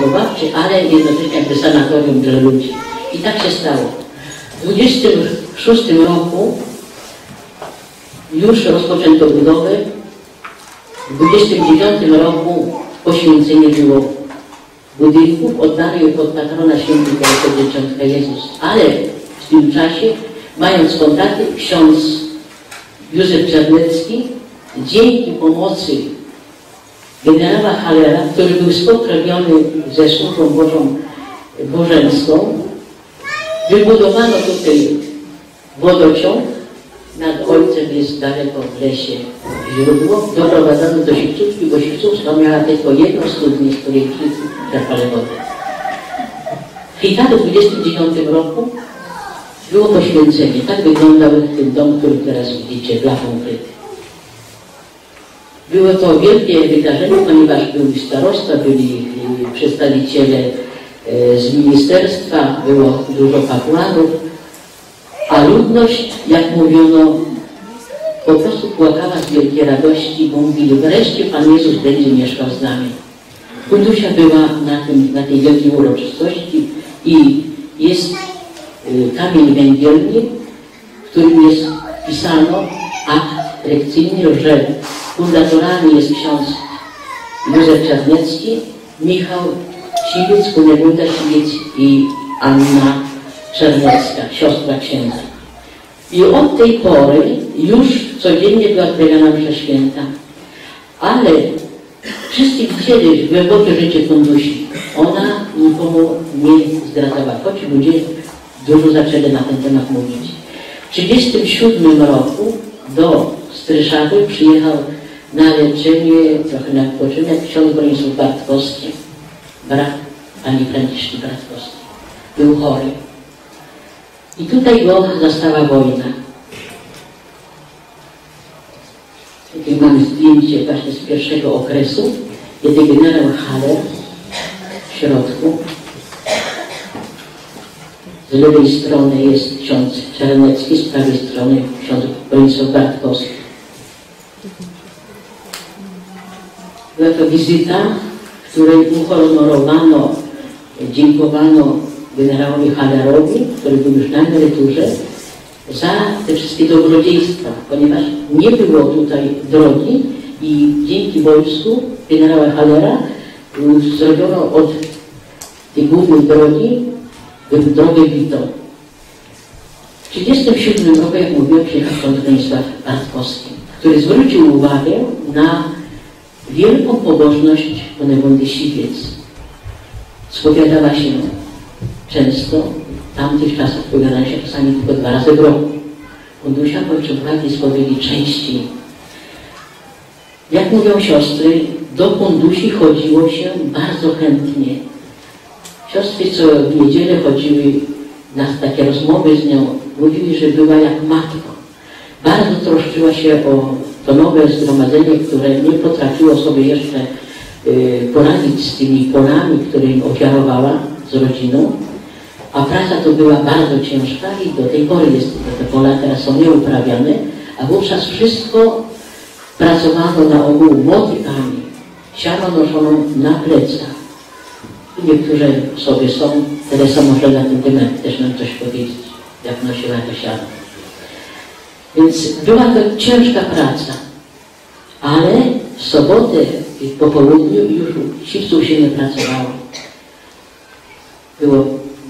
wychowawczy, ale jednocześnie jakby sanatorium dla ludzi. I tak się stało. W 26 roku już rozpoczęto budowę. W 29 roku poświęcenie było budynków oddanych pod patrona świętego Dzieciątka Jezus. Ale w tym czasie, mając kontakty, ksiądz Józef Czarnecki dzięki pomocy generała Halera, który był spokrewniony ze służbą Bożą Bożenską, wybudowano tutaj wodociąg, nad ojcem jest daleko w lesie źródło, doprowadzano do Siwcówki, bo Siwcówka miała tylko jedną studnię, z której czerpali wodę. W Hitaru w 29 roku było poświęcenie. Tak wyglądał ten dom, który teraz widzicie, blachą ukryty. Było to wielkie wydarzenie, ponieważ był starosta, byli przedstawiciele e, z ministerstwa, było dużo kapłanów, a ludność, jak mówiono, po prostu płakała z wielkiej radości, bo mówili, wreszcie Pan Jezus będzie mieszkał z nami. Kundusia była na, tym, na tej wielkiej uroczystości i jest y, kamień węgielny, w którym jest pisano akt lekcyjny, że fundatorami jest ksiądz Józef Czarnecki, Michał Siwiec, Kunegunda Siwiec i Anna Czarnecka, siostra księdza. I od tej pory już codziennie była odprawiana msza święta. Ale wszyscy widzieli głębokie życie Kundusi. Ona nikomu nie zdradzała, choć ludzie dużo zaczęli na ten temat mówić. W 1937 roku do Stryszawy przyjechał na leczenie, trochę na odpoczynek ksiądz Bronisław Bartkowski, brat pani Franciszki Bartkowski. Był chory. I tutaj go zastała wojna. Tutaj mamy zdjęcie właśnie z pierwszego okresu, kiedy generał Haller w środku. Z lewej strony jest ksiądz Czarnecki, z prawej strony ksiądz Bronisław Bartkowski. Była to wizyta, w której uhonorowano, dziękowano generałowi Hallerowi, który był już na emeryturze, za te wszystkie dobrodziejstwa, ponieważ nie było tutaj drogi i dzięki wojsku generała Hallera zrobiono od tej głównej drogi drogę bitą. W 1937 roku, jak mówiłem, przyjechał Stanisław Bartkowski, który zwrócił uwagę na wielką pobożność Konewondy Siwiec. Spowiadała się często, w tamtych czasach spowiadała się czasami tylko dwa razy w roku. Kundusia potrzebowała tej spowiedzi częściej. Jak mówią siostry, do Kundusi chodziło się bardzo chętnie. Siostry, co w niedzielę chodziły na takie rozmowy z nią, mówili, że była jak matka. Bardzo troszczyła się o to nowe zgromadzenie, które nie potrafiło sobie jeszcze y, poradzić z tymi polami, które im ofiarowała z rodziną. A praca to była bardzo ciężka i do tej pory jest, te pola teraz są nieuprawiane, a wówczas wszystko pracowano na ogół motykami. Siano noszono na plecach. Niektóre sobie są, Teresa może na ten temat też nam coś powiedzieć, jak nosiła to siano. Więc była to ciężka praca, ale w sobotę po południu już siwców się nie pracowało. Było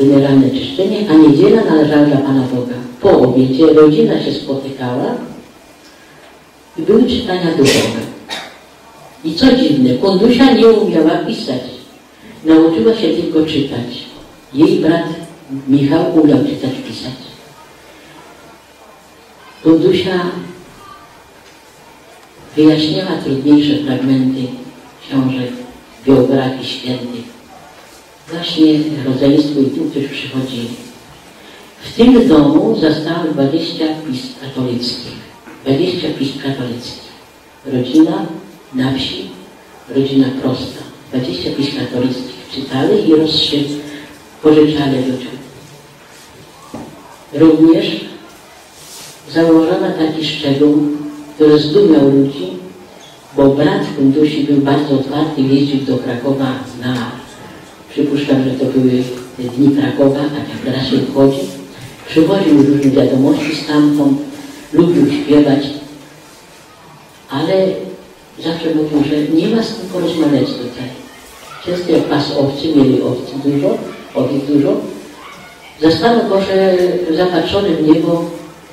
generalne czyszczenie, a niedziela należała dla Pana Boga. Po obiedzie rodzina się spotykała i były czytania duchowe. I co dziwne, Kondusia nie umiała pisać. Nauczyła się tylko czytać. Jej brat Michał umiał czytać, pisać. Kondusia wyjaśniała trudniejsze fragmenty książek biografii świętych właśnie rodzeństwu i tym, którzy przychodzili. W tym domu zastałem 20 pism katolickich. 20 pism katolickich. Rodzina na wsi, rodzina prosta. 20 pism katolickich czytali i rozszy pożyczali ludziom. Również założono taki szczegół, który zdumiał ludzi, bo brat Fundusi był bardzo otwarty, jeździł do Krakowa na przypuszczam, że to były dni Krakowa, tak jak teraz się wchodzi. Przywoził różne wiadomości stamtąd, lubił śpiewać, ale zawsze mówił, że nie ma z kim porozmawiać tutaj. Często jak pas owcy, mieli owcy dużo, owiec dużo, zastano go, że zapatrzony w niebo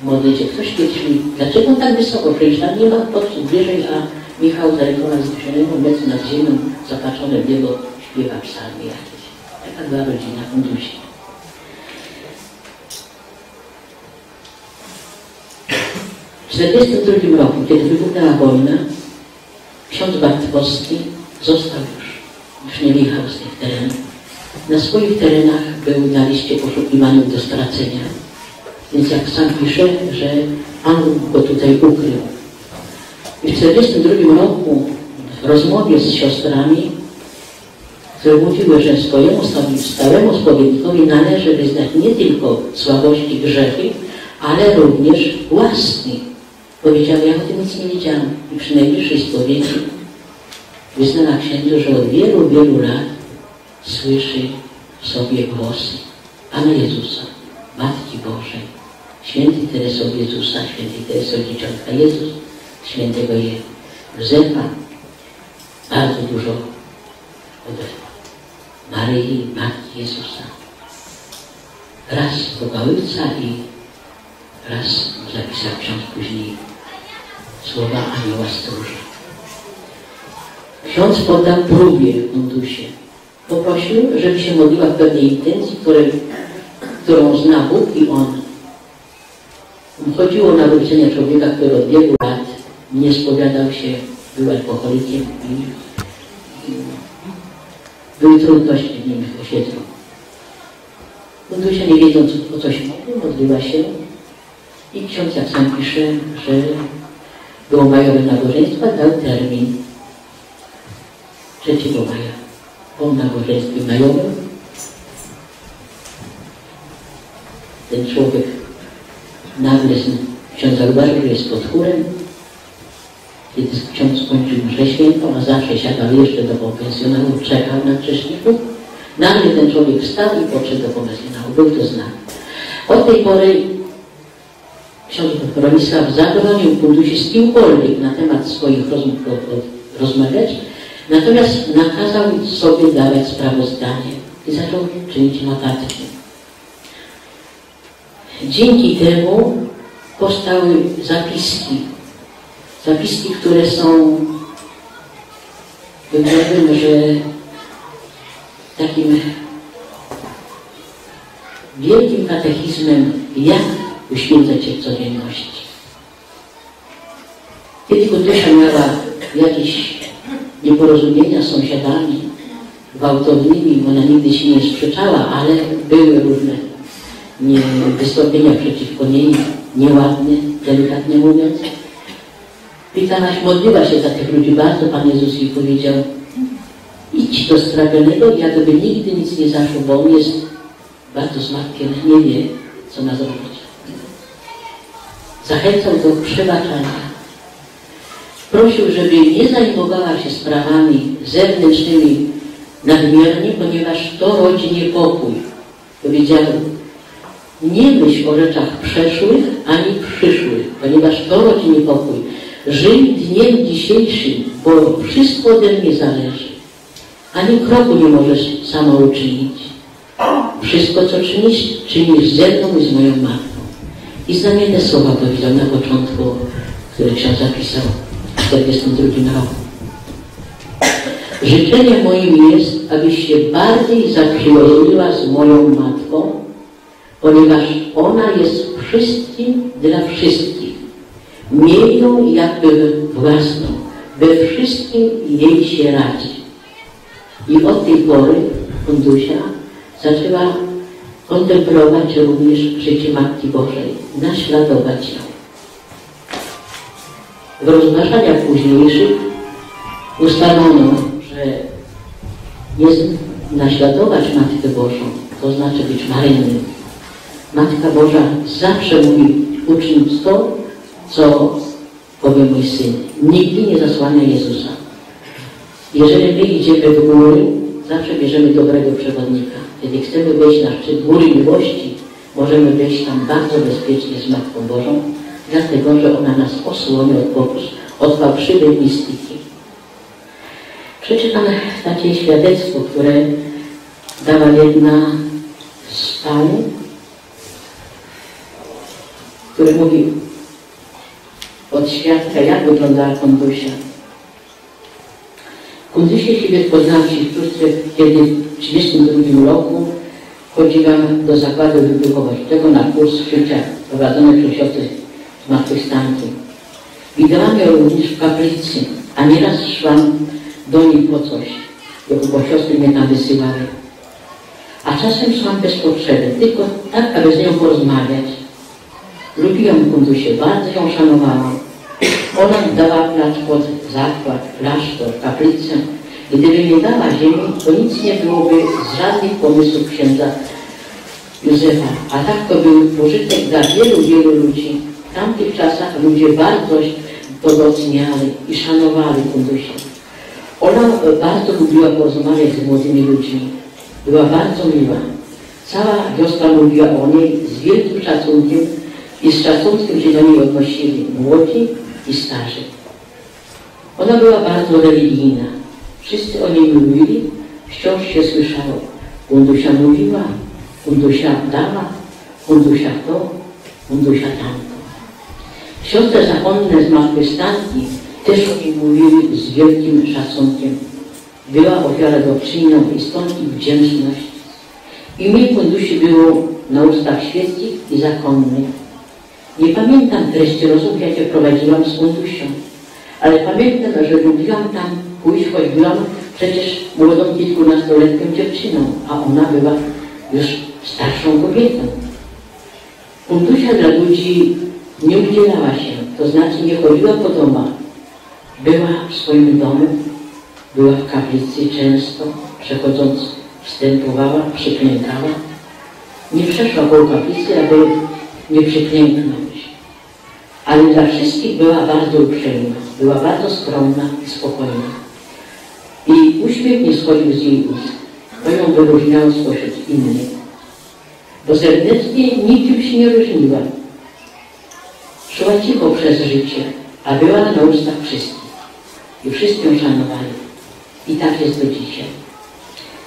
modlicie. Ktoś mi, dlaczego tak wysoko? Przecież tam nie ma podstaw wyżej, a Michał Zarekona z Duszenego, obecny nad ziemią, zapatrzony w niebo, śpiewa psalmy jakieś. Taka była rodzina Fundusi. W 1942 roku, kiedy wybuchnęła wojna, ksiądz Bartwowski został już, już nie jechał z tych terenów. Na swoich terenach był na liście poszukiwanych do stracenia. Więc jak sam pisze, że Pan go tutaj ukrył. I w 1942 roku w rozmowie z siostrami, które mówiły, że swojemu stałemu spowiednikowi należy wyznać nie tylko słabości grzechy, ale również łaski. Powiedziała, ja o tym nic nie wiedziałam. I przy najbliższej spowiedzi wyznała księdzu, że od wielu, wielu lat słyszy w sobie głosy Pana Jezusa, Matki Bożej, świętej Teresy od Jezusa, świętej Teresy od Dzieciątka Jezus, świętego Józefa, bardzo dużo od Maryi, Matki Jezusa. Raz Boga Ojca i raz zapisał ksiądz później słowa anioła stróża. Ksiądz poddał próbie Mundusie. Poprosił, żeby się modliła w pewnej intencji, której, którą zna Bóg i On. Chodziło o nawrócenie człowieka, który od wielu lat nie spowiadał się, był alkoholikiem i były trudności w nim osiedlu. Mundusia, nie wiedząc o co się modlił, modliła się i ksiądz, jak sam pisze, że było majowe nabożeństwa, dał termin 3 maja. Po nabożeństwie majowym ten człowiek nagle ksiądz że jest pod chórem. Kiedy ksiądz skończył mszę świętą, a zawsze siadał jeszcze do konfesjonału, czekał na grzeszników. Nagle ten człowiek wstał i podszedł do konfesjonału. Był to znak. Od tej pory ksiądz Bronisław zabronił Fundusi z kimkolwiek na temat swoich rozmów rozmawiać, natomiast nakazał sobie dawać sprawozdanie i zaczął czynić notatki. Dzięki temu powstały zapiski. Zapiski, które są, powiedziałbym, że takim wielkim katechizmem, jak uświęcać się w codzienności. Kiedy Kutysia miała jakieś nieporozumienia z sąsiadami gwałtownymi, ona nigdy się nie sprzeczała, ale były różne nie, wystąpienia przeciwko niej, nieładne, delikatnie mówiąc. Pytanaś modliła się za tych ludzi bardzo, Pan Jezus jej powiedział idź do stragionego, jakby nigdy nic nie zaszło, bo on jest bardzo zmartwiony, nie wie, co ma zrobić. Zachęcał do przebaczania. Prosił, żeby nie zajmowała się sprawami zewnętrznymi nadmiernie, ponieważ to rodzi niepokój. Powiedział, nie myśl o rzeczach przeszłych ani przyszłych, ponieważ to rodzi niepokój. Żyj dniem dzisiejszym, bo wszystko ode mnie zależy. Ani kroku nie możesz sama uczynić. Wszystko, co czynisz, czynisz ze mną i z moją matką. I znamienne słowa powiedział na początku, które ksiądz zapisał w 42 roku. Życzeniem moim jest, abyś się bardziej zaprzyjaźniła z moją matką, ponieważ ona jest wszystkim dla wszystkich. Miej ją jakby własną, we wszystkim jej się radzi. I od tej pory Fundusia zaczęła kontemplować również życie Matki Bożej, naśladować ją. W rozważaniach późniejszych ustalono, że jest naśladować Matkę Bożą, to znaczy być marynnym. Matka Boża zawsze mówi, uczyń to, co powie mój syn. Nigdy nie zasłania Jezusa. Jeżeli my idziemy w góry, zawsze bierzemy dobrego przewodnika. Kiedy chcemy wejść na szczyt góry miłości, możemy wejść tam bardzo bezpiecznie z Matką Bożą, dlatego że ona nas osłoni od pokus, od fałszywej mistyki. Przeczytam takie świadectwo, które dała jedna z pań, który mówi od świadka, jak wyglądała kondusia. Kundusie siebie poznałam w siostrzustwie, kiedy w 1932 roku chodziłam do zakładu wybuchowego na kurs życia prowadzony przez siostry zmartwychwstanie. Widziałam ją również w kaplicy, a nieraz szłam do niej po coś, bo siostry mnie tam wysyłały. A czasem szłam bez potrzeby, tylko tak, aby z nią porozmawiać. Lubiłam Kundusię, bardzo ją szanowałam. Ona dała plac pod zakład, klasztor, kaplicę. Gdyby nie dała ziemi, to nic nie byłoby z żadnych pomysłów księdza Józefa. A tak to był pożytek dla wielu, wielu ludzi. W tamtych czasach ludzie bardzo doceniali i szanowali Kundusię. Ona bardzo lubiła porozmawiać z młodymi ludźmi. Była bardzo miła. Cała wiosna mówiła o niej z wielkim szacunkiem i z szacunkiem się do niej odnosili młodzi i starzy. Ona była bardzo religijna. Wszyscy o niej mówili, wciąż się słyszało. Kundusia mówiła, Kundusia dała, Kundusia to, Kundusia tamto. Siostry zakonne z Markwystanki też o niej mówiły z wielkim szacunkiem. Była ofiara dobczynią i stąd ich wdzięczność. Imię Kundusi było na ustach świeckich i zakonnych. Nie pamiętam treści rozmów, jakie prowadziłam z Kundusią, ale pamiętam, że lubiłam tam pójść, choć byłam przecież młodą kilkunastoletnią dziewczyną, a ona była już starszą kobietą. Kundusia dla ludzi nie udzielała się, to znaczy nie chodziła po domach. Była w swoim domu, była w kaplicy często, przechodząc wstępowała, przyklękała. Nie przeszła koło kaplicy, aby nie przyklęknąć. Ale dla wszystkich była bardzo uprzejma, była bardzo skromna i spokojna. I uśmiech nie schodził z jej ust. To ją wyróżniało spośród innych. Bo serdecznie niczym się nie różniła. Szła cicho przez życie, a była na ustach wszystkich. I wszyscy ją szanowali. I tak jest do dzisiaj.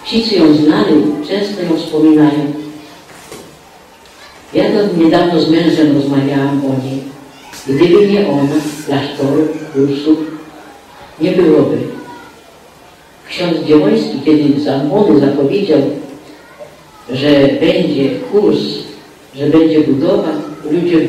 Ci, co ją znali, często ją wspominają. Ja to niedawno z mężem rozmawiałam o niej. Gdyby nie ona, klasztoru, kursów, nie byłoby. Ksiądz Dziełoński, kiedy za młody zapowiedział, że będzie kurs, że będzie budowa, ludzie